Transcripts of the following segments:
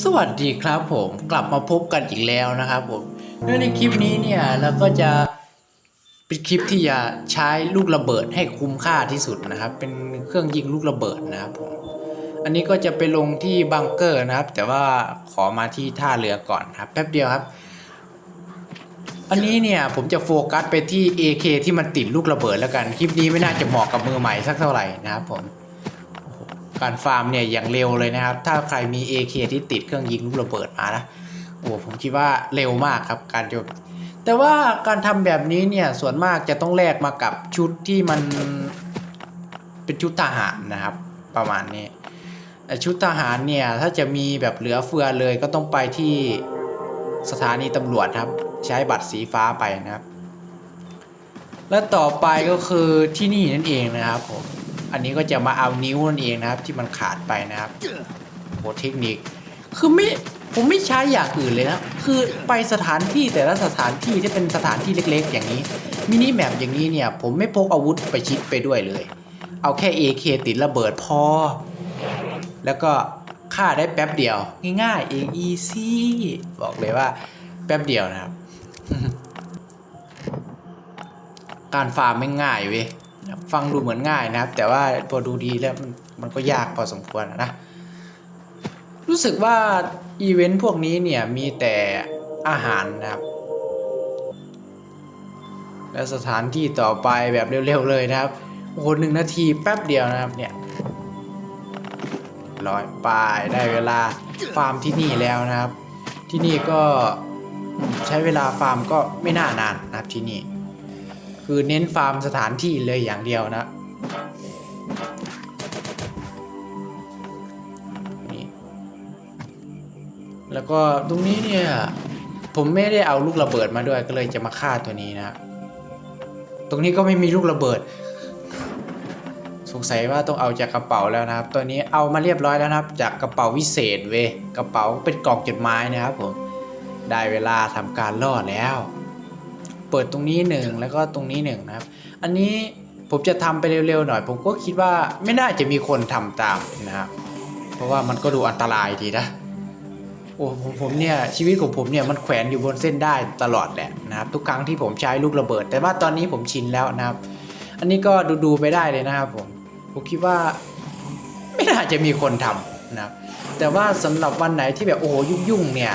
สวัสดีครับผมกลับมาพบกันอีกแล้วนะครับผมในคลิปนี้เนี่ยเราก็จะเป็นคลิปที่จะใช้ลูกระเบิดให้คุ้มค่าที่สุดนะครับ เป็นเครื่องยิงลูกระเบิดนะครับผมอันนี้ก็จะไปลงที่บังเกอร์นะครับ แต่ว่าขอมาที่ท่าเรือก่อนครับแป๊บเดียวครับ อันนี้เนี่ยผมจะโฟกัสไปที่ AK ที่มันติดลูกระเบิดแล้วกัน คลิปนี้ไม่น่าจะเหมาะกับมือใหม่สักเท่าไหร่นะครับผม การฟาร์มเนี่ยอย่างเร็วเลยนะครับ ถ้าใครมี AK ที่ติดเครื่องยิงลูกระเบิดมานะโอ้ผมคิดว่าเร็วมากครับการจะแต่ว่าการทำแบบนี้เนี่ยส่วนมากจะต้องแลกมากับชุดที่มันเป็นชุดทหารนะครับ ประมาณนี้ชุดทหารเนี่ยถ้าจะมีแบบเหลือเฟือเลยก็ต้องไปที่สถานีตำรวจครับ ใช้บัตรสีฟ้าไปนะครับ และต่อไปก็คือที่นี่นั่นเองนะครับผม อันนี้ก็จะมาเอานิ้วนั่นเองนะครับ ที่มันขาดไปนะครับโหเทคนิค คือไม่ผมไม่ใช้อย่างอื่นเลยนะ คือไปสถานที่แต่ละสถานที่ที่เป็นสถานที่เล็กๆ อย่างนี้ มินิแมปอย่างนี้เนี่ย ผมไม่พกอาวุธไปชิดไปด้วยเลย เอาแค่ AK ติดระเบิดพอ แล้วก็ฆ่าได้แป๊บเดียว ง่ายๆเอง easy บอกเลยว่า แป๊บเดียวนะครับ การฟาร์มไม่ง่ายเว้ย ฟังดูเหมือนง่ายนะครับ แต่ว่าพอดูดีแล้วมันก็ยากพอสมควรนะ รู้สึกว่าอีเวนต์พวกนี้เนี่ยมีแต่อาหารนะครับ และสถานที่ต่อไปแบบเร็วๆเลยนะครับโอ้โหหนึ่งนาทีแป๊บเดียวนะครับเนี่ยร้อยไปได้เวลาฟาร์มที่นี่แล้วนะครับ ที่นี่ก็ใช้เวลาฟาร์มก็ไม่น่านานนะครับที่นี่ คือเน้นฟาร์มสถานที่เลยอย่างเดียวนะนี่แล้วก็ตรงนี้เนี่ย ผมไม่ได้เอาลูกระเบิดมาด้วยก็เลยจะมาฆ่าตัวนี้นะ ตรงนี้ก็ไม่มีลูกระเบิด สงสัยว่าต้องเอาจากกระเป๋าแล้วนะครับ ตัวนี้เอามาเรียบร้อยแล้วนะครับ จากกระเป๋าวิเศษเวกระเป๋าเป็นกล่องจดหมายนะครับผมได้เวลาทำการล่อแล้ว เปิดตรงนี้หนึ่งแล้วก็ตรงนี้หนึ่งนะครับ อันนี้ผมจะทำไปเร็วๆหน่อย ผมก็คิดว่าไม่น่าจะมีคนทำตามนะครับ เพราะว่ามันก็ดูอันตรายดีนะโอ้ผมผมเนี่ยชีวิตของผมเนี่ยมันแขวนอยู่บนเส้นได้ตลอดแหละนะครับ ทุกครั้งที่ผมใช้ลูกระเบิด แต่ว่าตอนนี้ผมชินแล้วนะครับ อันนี้ก็ดูๆไปได้เลยนะครับผมผมคิดว่าไม่น่าจะมีคนทำนะครับแต่ว่าสำหรับวันไหนที่แบบโอ้ยุ่งๆเนี่ย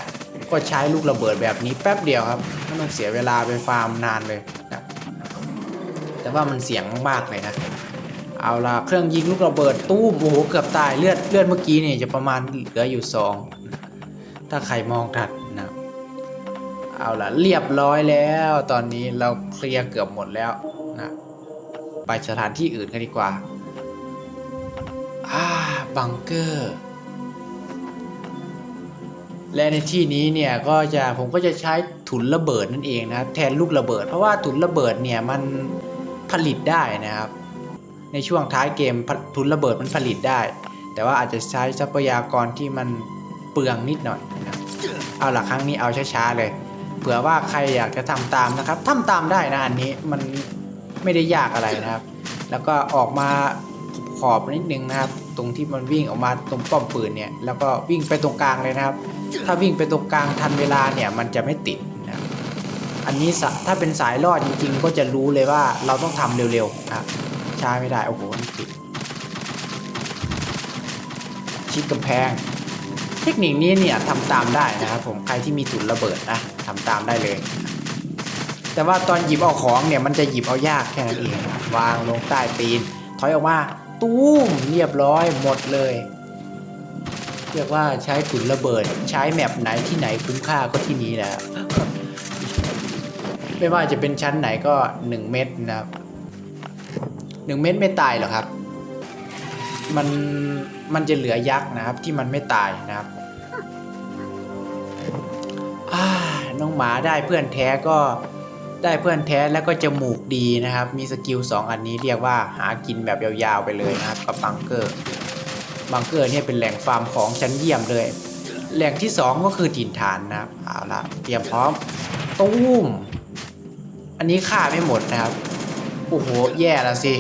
ก็ใช้ลูกระเบิดแบบนี้แป๊บเดียวครับไม่ต้องเสียเวลาไปฟาร์มนานเลยนะแต่ว่ามันเสียงมากเลยนะเอาละเครื่องยิงลูกระเบิดตู้มโอ้โหเกือบตายเลือดเลือดเมื่อกี้เนี่ยจะประมาณเหลืออยู่สองถ้าใครมองทันนะเอาละเรียบร้อยแล้ว ตอนนี้เราเคลียร์เกือบหมดแล้วนะไปสถานที่อื่นกันดีกว่าอ่าบังเกอร์ และในที่นี้เนี่ยก็จะผมก็จะใช้ถุนระเบิดนั่นเองนะครับแทนลูกระเบิด เพราะว่าถุนระเบิดเนี่ยมันผลิตได้นะครับ ในช่วงท้ายเกมผถุนระเบิดมันผลิตได้ แต่ว่าอาจจะใช้ทรัพยากรที่มันเปลืองนิดหน่อยนะเอาละครั้งนี้เอาช้าๆเลยเผื่อว่าใครอยากจะทำตามนะครับทำตามได้นะอันนี้มันไม่ได้ยากอะไรนะครับ แล้วก็ออกมา ขอบนิดนึงนะครับ ตรงที่มันวิ่งออกมาตรงป้อมปืนเนี่ยแล้วก็วิ่งไปตรงกลางเลยนะครับ ถ้าวิ่งไปตรงกลางทันเวลาเนี่ยมันจะไม่ติดนะอันนี้ถ้าเป็นสายรอดจริงๆ ก็จะรู้เลยว่าเราต้องทำเร็วๆนะช้าไม่ได้โอ้โหมันติดชิดกำแพง เทคนิคนี้เนี่ยทำตามได้นะครับผมใครที่มีถุนระเบิดนะทำตามได้เลย แต่ว่าตอนหยิบเอาของเนี่ยมันจะหยิบเอายากแค่นั้นเองวางลงใต้ตีน ถอยออกมา ตู้มเรียบร้อยหมดเลย เรียกว่าใช้ถุนระเบิด ใช้แมปไหนที่ไหนคุ้มค่าก็ที่นี้แหละไม่ว่าจะเป็นชั้นไหนก็ 1 เม็ดนะครับหนึ่งเม็ดไม่ตายหรอครับ มันมันจะเหลือยักษ์นะครับ ที่มันไม่ตายนะครับน้องหมาได้เพื่อนแท้ก็ ได้เพื่อนแท้แล้วก็จมูกดีนะครับ มีสกิล 2 อันนี้เรียกว่าหากินแบบยาวๆไปเลยนะครับ กับบังเกอร์บังเกอร์เนี่ยเป็นแหล่งฟาร์มของชั้นเยี่ยมเลย แหล่งที่ 2 ก็คือถิ่นฐานนะครับเอาละเตรียมพร้อมตุ้มอันนี้ฆ่าไม่หมดนะครับโอ้โหแย่ละสิ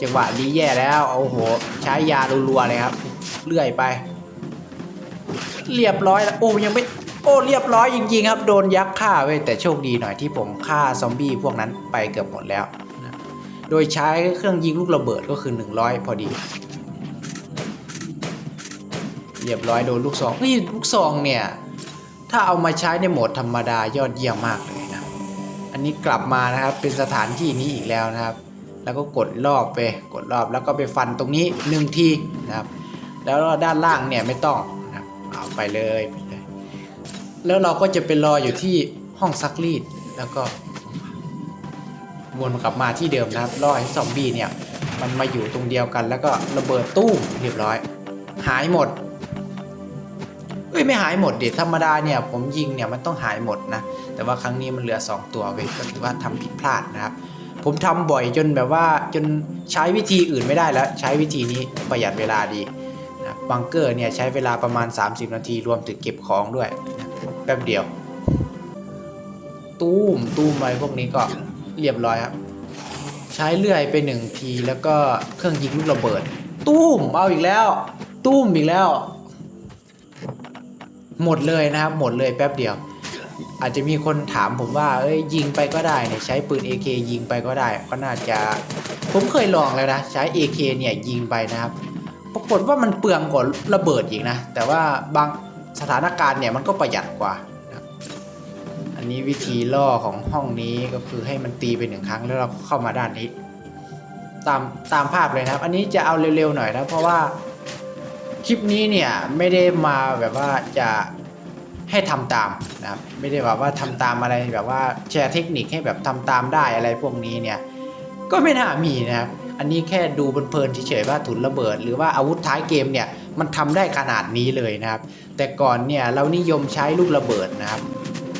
จังหวะนี้แย่แล้วโอ้โหใช้ยารัวๆเลยครับ เลื่อยไป เรียบร้อยแล้วโอ้ยังไม่ โอ้เรียบร้อยจริงๆครับ โดนยักษ์ฆ่าเว้ยแต่โชคดีหน่อยที่ผมฆ่าซอมบี้พวกนั้นไปเกือบหมดแล้วนะโดยใช้เครื่องยิงลูกระเบิดก็คือ 100 พอดี เรียบร้อยโดนลูกซองเฮ้ยลูกซองเนี่ย ถ้าเอามาใช้ในโหมดธรรมดายอดเยี่ยมมากเลยนะ อันนี้กลับมานะครับเป็นสถานที่นี้อีกแล้วนะครับ แล้วก็กดรอบไปกดรอบแล้วก็ไปฟันตรงนี้หนึ่งทีนะครับ แล้วด้านล่างเนี่ยไม่ต้องนะเอาไปเลย แล้วเราก็จะไปรออยู่ที่ห้องซักรีดแล้วก็วนกลับมาที่เดิมนะครับรอให้ซอมบี้เนี่ย มันมาอยู่ตรงเดียวกัน แล้วก็ระเบิดตู้มเรียบร้อย หายหมดเอ้ยไม่หายหมดเด็ดธรรมดาเนี่ยผมยิงเนี่ยมันต้องหายหมดนะแต่ว่าครั้งนี้มันเหลือ 2 ตัวเว้ยก็ถือว่าทำผิดพลาดนะครับ ผมทำบ่อยจนแบบว่าจนใช้วิธีอื่นไม่ได้แล้ว ใช้วิธีนี้ประหยัดเวลาดีนะบังเกอร์เนี่ยใช้เวลาประมาณ 30 นาทีรวมถึงเก็บของด้วยนะ แป๊บเดียว ตู้มตู้มอะไรพวกนี้ก็เรียบร้อยครับ ใช้เลื่อยไปหนึ่งทีแล้วก็เครื่องยิงลูกระเบิด ตู้มเอาอีกแล้ว ตู้มอีกแล้ว หมดเลยนะครับ หมดเลยแป๊บเดียว อาจจะมีคนถามผมว่า เอ้ยยิงไปก็ได้เนี่ยใช้ปืน AK ยิงไปก็ได้ก็น่าจะ ผมเคยลองแล้วนะ ใช้ AK เนี่ยยิงไปนะครับ ปรากฏว่ามันเปลืองกว่าระเบิดอีกนะ แต่ว่าบาง สถานการณ์เนี่ยมันก็ประหยัดกว่า อันนี้วิธีล่อของห้องนี้ก็คือให้มันตีไปหนึ่งครั้งแล้วเราเข้ามาด้านนี้ ตามตามภาพเลยนะครับ อันนี้จะเอาเร็วๆหน่อยนะเพราะว่าคลิปนี้เนี่ยไม่ได้มาแบบว่าจะให้ทำตามนะครับไม่ได้แบบว่าทำตามอะไรแบบว่าแชร์เทคนิคให้แบบทำตามได้อะไรพวกนี้เนี่ยก็ไม่น่ามีนะครับอันนี้แค่ดูเพลินๆเฉยๆว่าถุนระเบิด หรือว่าอาวุธท้ายเกมเนี่ยมันทำได้ขนาดนี้เลยนะครับ แต่ก่อนเนี่ยเรานิยมใช้ลูกระเบิดนะครับ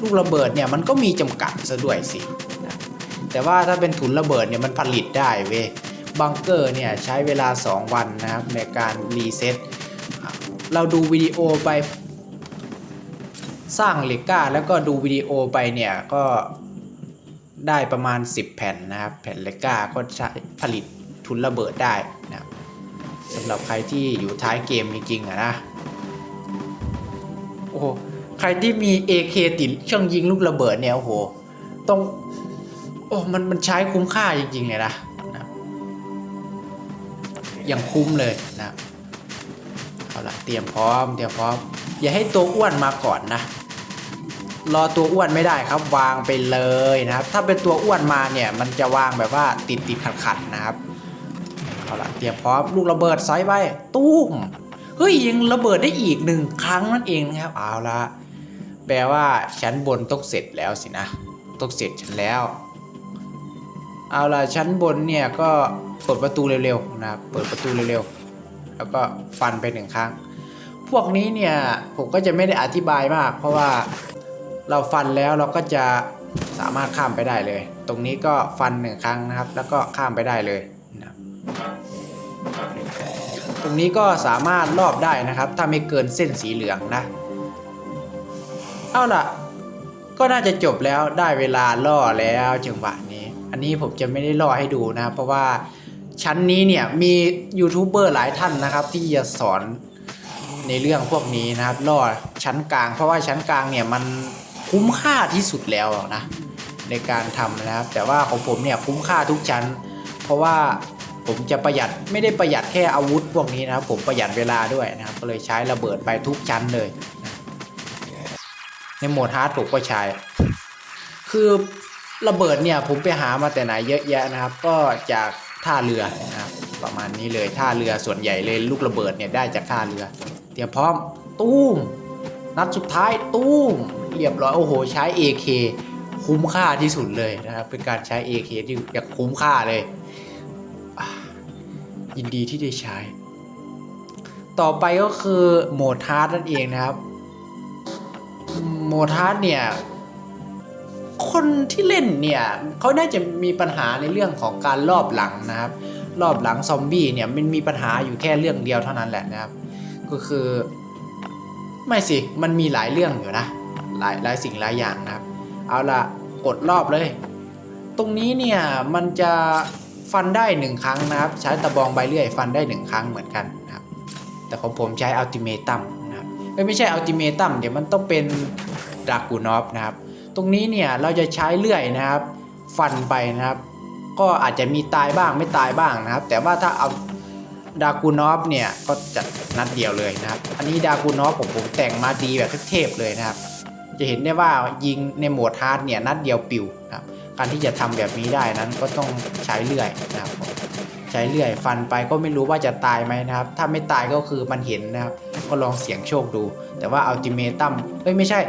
ลูกระเบิดเนี่ยมันก็มีจำกัดซะด้วยสินะแต่ว่าถ้าเป็นถุนระเบิดเนี่ยมันผลิตได้เว้ยบังเกอร์เนี่ยใช้เวลา 2 วันนะครับในการรีเซ็ตเราดูวิดีโอไปสร้างเลกก้าแล้วก็ดูวิดีโอไปเนี่ยก็ได้ประมาณ 10 แผ่นนะครับ แผ่นเลกก้าก็ใช้ผลิตทุนระเบิดได้นะสำหรับใครที่อยู่ท้ายเกมจริงๆอะนะ อ้โหใครที่มี AK ติดเครื่องยิงลูกระเบิดเนี่ยโอ้โหต้องโอ้มันมันใช้คุ้มค่าจริงๆเลยนะนะอย่างคุ้มเลยนะเอาละเตรียมพร้อมเตรียมพร้อม อย่าให้ตัวอ้วนมาก่อนนะ รอตัวอ้วนไม่ได้ครับวางไปเลยนะครับ ถ้าเป็นตัวอ้วนมาเนี่ยมันจะวางแบบว่าติดติดขัดขัดนะครับเอาละเตรียมพร้อมลูกระเบิดใส่ไปตุ้ม เฮ้ยยังระเบิดได้อีกหนึ่งครั้งนั่นเองนะครับเอาละแปลว่าชั้นบนต้องเสร็จแล้วสินะต้องเสร็จฉันแล้ว เอาละชั้นบนเนี่ยก็เปิดประตูเร็วๆนะเปิดประตูเร็วๆแล้วก็ฟันไปหนึ่งครั้ง พวกนี้เนี่ยผมก็จะไม่ได้อธิบายมาก เพราะว่าเราฟันแล้วเราก็จะสามารถข้ามไปได้เลย ตรงนี้ก็ฟันหนึ่งครั้งนะครับ แล้วก็ข้ามไปได้เลย รับตรงนี้ก็สามารถรอบได้นะครับ ถ้าไม่เกินเส้นสีเหลืองนะ เอาล่ะ ก็น่าจะจบแล้วได้เวลาล่อแล้วจังหวะนี้ อันนี้ผมจะไม่ได้ล่อให้ดูนะครับเพราะว่าชั้นนี้เนี่ยมียูทูบเบอร์หลายท่านนะครับ ที่จะสอนในเรื่องพวกนี้นะครับล่อชั้นกลาง เพราะว่าชั้นกลางเนี่ยมันคุ้มค่าที่สุดแล้วนะในการทำนะครับ แต่ว่าของผมเนี่ยคุ้มค่าทุกชั้น เพราะว่า ผมจะประหยัดไม่ได้ประหยัดแค่อาวุธพวกนี้นะครับ ผมประหยัดเวลาด้วยนะครับ ก็เลยใช้ระเบิดไปทุกชั้นเลย ในโหมดฮาร์ดผมก็ใช้ คือระเบิดเนี่ยผมไปหามาแต่ไหนเยอะแยะนะครับ ก็จากท่าเรือนะครับประมาณนี้เลยท่าเรือส่วนใหญ่เลยลูกระเบิดเนี่ยได้จากท่าเรือ เตรียมพร้อมตู้มนัดสุดท้ายตู้มเรียบร้อยโอ้โหใช้ AK คุ้มค่าที่สุดเลยนะครับ เป็นการใช้ AK ที่อย่างคุ้มค่าเลย ยินดีที่ได้ใช้ ต่อไปก็คือโหมดฮาร์ดนั่นเองนะครับ โหมดฮาร์ดเนี่ย คนที่เล่นเนี่ยเขาน่าจะมีปัญหาในเรื่องของการรอบหลังนะครับ รอบหลังซอมบี้เนี่ยมันมีปัญหาอยู่แค่เรื่องเดียวเท่านั้นแหละนะครับ ก็คือ ไม่สิ มันมีหลายเรื่องอยู่นะ หลายหลายสิ่งหลายอย่างนะครับ เอาละกดรอบเลย ตรงนี้เนี่ยมันจะ ฟันได้หนึ่งครั้งนะครับ ใช้ตะบองใบเลื่อย ฟันได้หนึ่งครั้งเหมือนกันนะครับ แต่ของผมใช้อัลติเมตัมนะครับไม่ใช่อัลติเมตัมเดี๋ยวมันต้องเป็นดรากูนอฟนะครับ ตรงนี้เนี่ยเราจะใช้เลื่อยนะครับ ฟันไปนะครับ ก็อาจจะมีตายบ้างไม่ตายบ้างนะครับ แต่ว่าถ้าเอาดากูนอฟเนี่ยก็จะนัดเดียวเลยนะครับ อันนี้ดากูนอฟผมผมแต่งมาดีแบบเทพๆเลยนะครับ จะเห็นได้ว่ายิงในโหมดฮาร์ดเนี่ยนัดเดียวปิวนะครับ การที่จะทำแบบนี้ได้นั้นก็ต้องใช้เลื่อยนะครับใช้เลื่อยฟันไปก็ไม่รู้ว่าจะตายไหมนะครับ ถ้าไม่ตายก็คือมันเห็นนะครับ ก็ลองเสี่ยงโชคดู แต่ว่าอัลติเมตัมเอ้ยไม่ใช่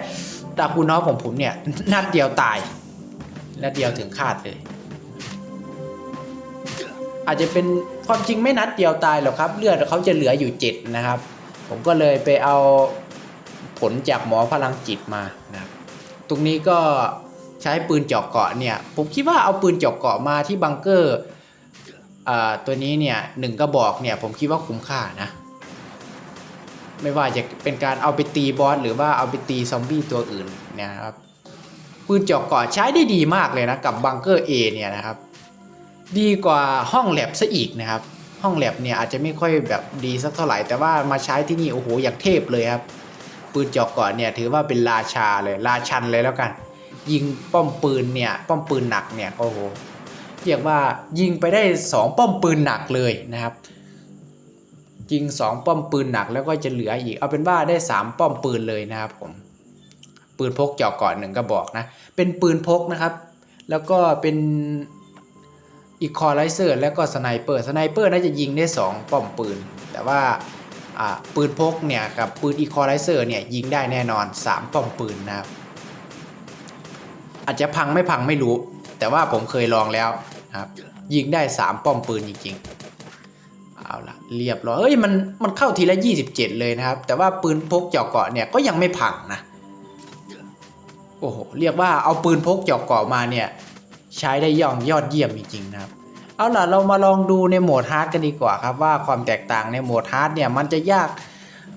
ดากูนอฟของผมเนี่ยนัดเดียวตายนัดเดียวถึงคาดเลย อาจจะเป็นความจริงไม่นัดเดียวตายหรอกครับ เลือดเขาจะเหลืออยู่7นะครับ ผมก็เลยไปเอาผลจากหมอพลังจิตมานะครับตรงนี้ก็ ใช้ปืนเจาะเกาะเนี่ยผมคิดว่าเอาปืนเจาะเกาะมาที่บังเกอร์ตัวนี้เนี่ยหนึ่งกระบอกเนี่ยผมคิดว่าคุ้มค่านะไม่ว่าจะเป็นการเอาไปตีบอสหรือว่าเอาไปตีซอมบี้ตัวอื่นเนี่ยนะครับปืนเจาะเกาะใช้ได้ดีมากเลยนะกับบังเกอร์ A เนี่ยนะครับดีกว่าห้องแลบซะอีกนะครับ ห้องแลบเนี่ยอาจจะไม่ค่อยแบบดีสักเท่าไหร่ แต่ว่ามาใช้ที่นี่โอ้โหอย่างเทพเลยครับปืนเจาะเกาะเนี่ยถือว่าเป็นราชาเลยราชันเลยแล้วกัน ยิงป้อมปืนเนี่ยป้อมปืนหนักเนี่ยโอ้โหเรียกว่ายิงไปได้สองป้อมปืนหนักเลยนะครับยิงสองป้อมปืนหนักแล้วก็จะเหลืออีก เอาเป็นว่าได้สามป้อมปืนเลยนะครับผมปืนพกเจาะเกาะหนึ่งกระบอกนะเป็นปืนพกนะครับ แล้วก็เป็นอีคอไลเซอร์แล้วก็สไนเปอร์สไนเปอร์น่าจะยิงได้ 2 ป้อมปืน แต่ว่าอ่าปืนพกเนี่ยกับปืนอีคอไลเซอร์เนี่ยยิงได้แน่นอน 3 ป้อมปืนนะครับ อาจจะพังไม่พังไม่รู้ แต่ว่าผมเคยลองแล้วนะครับ ยิงได้ 3 ป้อมปืนจริงๆ เอาละเรียบร้อยเอ้ยมันมันเข้าทีละ 27 เลยนะครับ แต่ว่าปืนพกเจาะเกาะเนี่ยก็ยังไม่พังนะ โอ้โห เรียกว่าเอาปืนพกเจาะเกาะมาเนี่ยใช้ได้ย่องยอดเยี่ยมจริงๆนะครับเอาล่ะเรามาลองดูในโหมดฮาร์ดกันดีกว่าครับว่าความแตกต่างในโหมดฮาร์ดเนี่ยมันจะยาก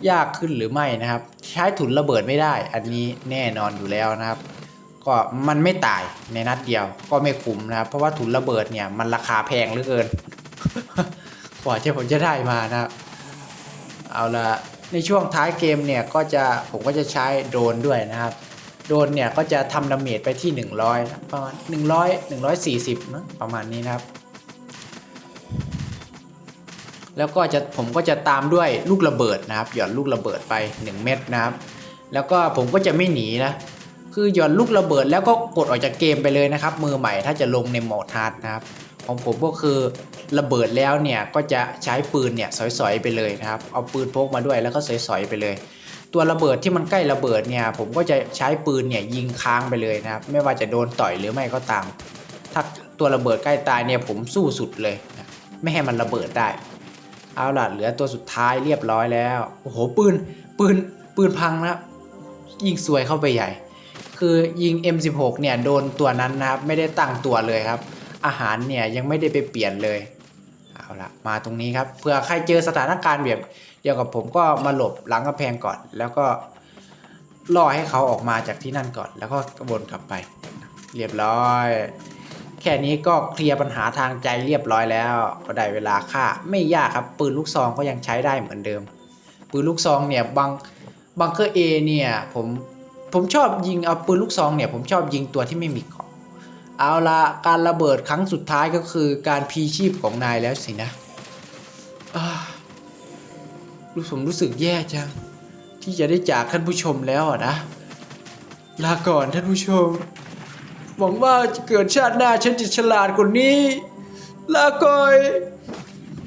ยากขึ้นหรือไม่นะครับ ใช้ถุนระเบิดไม่ได้ อันนี้แน่นอนอยู่แล้วนะครับ ก็มันไม่ตายในนัดเดียวก็ไม่คุ้มนะครับ เพราะว่าถุนระเบิดเนี่ยมันราคาแพงเหลือเกินกว่าจะผมจะได้มานะครับ เอาละในช่วงท้ายเกมเนี่ยก็จะผมก็จะใช้โดนด้วยนะครับ โดนเนี่ยก็จะทำดาเมจไปที่ 100 ประมาณ 100 140นะประมาณนี้นะครับ แล้วก็จะผมก็จะตามด้วยลูกระเบิดนะครับ หย่อนลูกระเบิดไป 1 เม็ดนะครับ แล้วก็ผมก็จะไม่หนีนะ คือหย่อนลูกระเบิดแล้วก็กดออกจากเกมไปเลยนะครับ มือใหม่ถ้าจะลงในโหมดฮาร์ดนะครับ ของผมก็คือระเบิดแล้วเนี่ยก็จะใช้ปืนเนี่ยสอยๆไปเลยนะครับเอาปืนพกมาด้วยแล้วก็สอยๆไปเลย ตัวระเบิดที่มันใกล้ระเบิดเนี่ยผมก็จะใช้ปืนเนี่ยยิงค้างไปเลยนะครับ ไม่ว่าจะโดนต่อยหรือไม่ก็ตาม ถ้าตัวระเบิดใกล้ตายเนี่ยผมสู้สุดเลยนะไม่ให้มันระเบิดได้ เอาล่ะเหลือตัวสุดท้ายเรียบร้อยแล้วโอ้โหปืนปืนปืนพังนะยิงสวยเข้าไปใหญ่ คือยิง M16 เนี่ยโดนตัวนั้นนะครับไม่ได้ตั้งตัวเลยครับ อาหารเนี่ยยังไม่ได้ไปเปลี่ยนเลยเอาละมาตรงนี้ครับเผื่อใครเจอสถานการณ์แบบเดียวกับผมก็มาหลบหลังกำแพงก่อน แล้วก็ล่อให้เขาออกมาจากที่นั่นก่อน แล้วก็วนกลับไป เรียบร้อย แค่นี้ก็เคลียร์ปัญหาทางใจเรียบร้อยแล้วก็ได้เวลาฆ่าไม่ยากครับปืนลูกซองก็ยังใช้ได้เหมือนเดิม ปืนลูกซองเนี่ยบังบังเคอร์เอเนี่ยผม ผมชอบยิงเอาปืนลูกซองเนี่ยผมชอบยิงตัวที่ไม่มีเกาะเอาละการระเบิดครั้งสุดท้ายก็คือการพีชีพของนายแล้วสินะอารู้ผมรู้สึกแย่จัง ที่จะได้จากท่านผู้ชมแล้วอะนะ ลาก่อนท่านผู้ชม หวังว่าจะเกิดชาติหน้าฉันจะฉลาดกว่านี้ ลาก่อย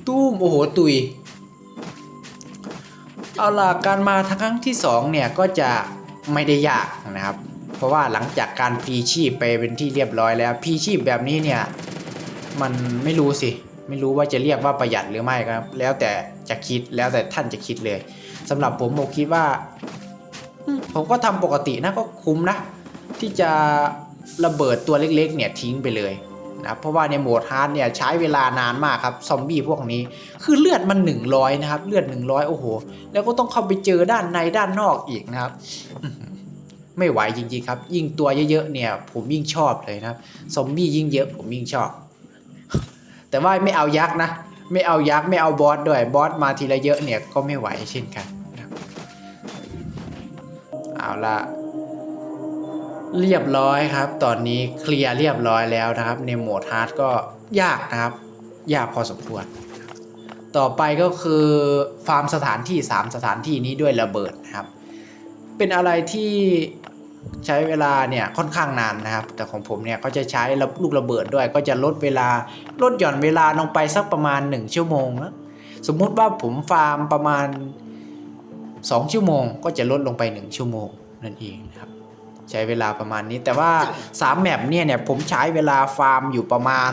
ตู้มโอ้โหตุย เอาล่ะการมาครั้งที่สองเนี่ยก็จะ ไม่ได้ยากนะครับ เพราะว่าหลังจากการพีชีพไปเป็นที่เรียบร้อยแล้วพีชีพแบบนี้เนี่ยมันไม่รู้สิ ไม่รู้ว่าจะเรียกว่าประหยัดหรือไม่ครับ แล้วแต่จะคิดแล้วแต่ท่านจะคิดเลยสำหรับผมผมคิดว่า ผมก็ทำปกตินะก็คุ้มนะ ที่จะระเบิดตัวเล็กๆ เนี่ยทิ้งไปเลย นะเพราะว่าในโหมดฮาร์ดเนี่ยใช้เวลานานมากครับซอมบี้พวกนี้ คือเลือดมัน 100 นะครับ เลือด 100 โอ้โห แล้วก็ต้องเข้าไปเจอด้านในด้านนอกอีกนะครับไม่ไหวจริงๆครับ ยิ่งตัวเยอะๆเนี่ย ผมยิ่งชอบเลยนะครับซอมบี้ยิ่งเยอะผมยิ่งชอบ แต่ว่าไม่เอายักษ์นะ ไม่เอายักษ์ไม่เอาบอสด้วยบอสมาทีละเยอะเนี่ยก็ไม่ไหวเช่นกันเอาละ เรียบร้อยครับ ตอนนี้เคลียร์เรียบร้อยแล้วนะครับ ในโหมดฮาร์ดก็ยากนะครับ ยากพอสมควร ต่อไปก็คือฟาร์มสถานที่ 3 สถานที่นี้ด้วยระเบิดนะครับ เป็นอะไรที่ใช้เวลาเนี่ยค่อนข้างนานนะครับ แต่ของผมเนี่ยก็จะใช้ลูกระเบิดด้วย ก็จะลดเวลาลดหย่อนเวลาลงไปสักประมาณ 1 ชั่วโมงนะสมมุติว่าผมฟาร์มประมาณ 2 ชั่วโมง ก็จะลดลงไป 1 ชั่วโมงนั่นเองนะครับ ใช้เวลาประมาณนี้ แต่ว่า3แมปเนี่ยเนี่ยผมใช้เวลาฟาร์มอยู่ประมาณ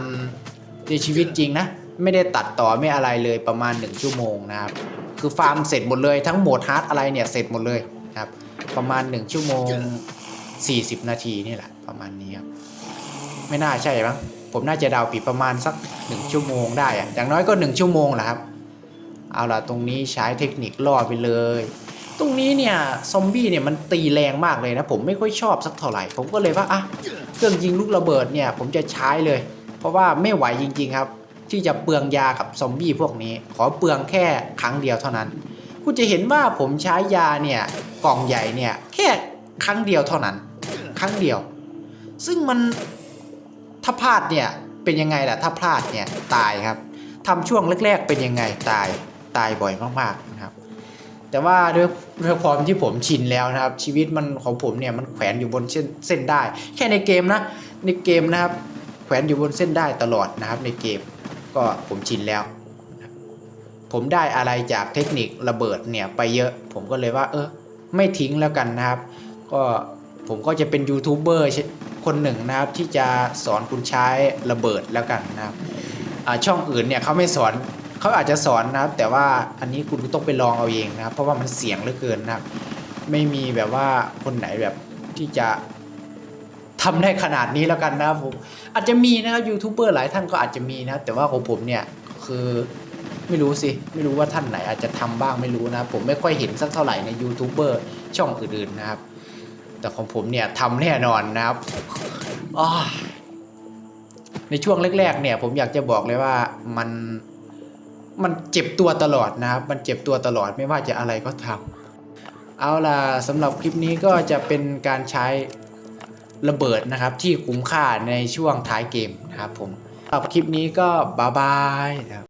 ในชีวิตจริงนะ ไม่ได้ตัดต่อไม่อะไรเลยประมาณ 1 ชั่วโมงนะครับคือฟาร์มเสร็จหมดเลยทั้งโหมดฮาร์ดอะไรเนี่ยเสร็จหมดเลยนะครับประมาณ 1 ชั่วโมง 40 นาทีนี่แหละประมาณนี้ครับไม่น่าใช่มั้งผมน่าจะเดาผิดประมาณสัก 1 ชั่วโมงได้อะอย่างน้อยก็ 1 ชั่วโมงแหละครับเอาล่ะตรงนี้ใช้เทคนิคล่อไปเลย ตรงนี้เนี่ยซอมบี้เนี่ยมันตีแรงมากเลยนะ ผมไม่ค่อยชอบสักเท่าไหร่ ผมก็เลยว่าอะเครื่องยิงลูกระเบิดเนี่ยผมจะใช้เลย เพราะว่าไม่ไหวจริง ๆ ครับ ที่จะเปลืองยากับซอมบี้พวกนี้ ขอเปลืองแค่ครั้งเดียวเท่านั้น คุณจะเห็นว่าผมใช้ยาเนี่ยกล่องใหญ่เนี่ยแค่ครั้งเดียวเท่านั้น ครั้งเดียว ซึ่งมันถ้าพลาดเนี่ยเป็นยังไงล่ะถ้าพลาดเนี่ยตายครับทำช่วงแรกๆเป็นยังไงตายตายบ่อยมากๆนะครับ แต่ว่าด้วยด้วยความที่ผมชินแล้วนะครับ ชีวิตมันของผมเนี่ยมันแขวนอยู่บนเส้นเส้นได้ แค่ในเกมนะในเกมนะครับ แขวนอยู่บนเส้นได้ตลอดนะครับในเกมก็ผมชินแล้ว ผมได้อะไรจากเทคนิคระเบิดเนี่ยไปเยอะ ผมก็เลยว่า เออไม่ทิ้งแล้วกันนะครับ ก็ผมก็จะเป็นยูทูบเบอร์คนหนึ่งนะครับ ที่จะสอนคุณใช้ระเบิดแล้วกันนะครับช่องอื่นเนี่ยเขาไม่สอน เขาอาจจะสอนนะครับ แต่ว่าอันนี้คุณก็ต้องไปลองเอาเองนะครับ เพราะว่ามันเสี่ยงเหลือเกินนะครับ ไม่มีแบบว่าคนไหนแบบที่จะทำได้ขนาดนี้แล้วกันนะครับผมอาจจะมีนะครับยูทูบเบอร์หลายท่านก็อาจจะมีนะแต่ว่าของผมเนี่ยคือไม่รู้สิ ไม่รู้ว่าท่านไหนอาจจะทำบ้างไม่รู้นะผมไม่ค่อยเห็นสักเท่าไหร่ในยูทูบเบอร์ช่องอื่นๆนะครับ แต่ของผมเนี่ยทำแน่นอนนะครับในช่วงแรกๆเนี่ยผมอยากจะบอกเลยว่ามัน มันเจ็บตัวตลอดนะครับ มันเจ็บตัวตลอดไม่ว่าจะอะไรก็ทำเอาล่ะสำหรับคลิปนี้ก็จะเป็นการใช้ระเบิดนะครับ ที่คุ้มค่าในช่วงท้ายเกมนะครับผมสำหรับคลิปนี้ก็บายบายนะครับ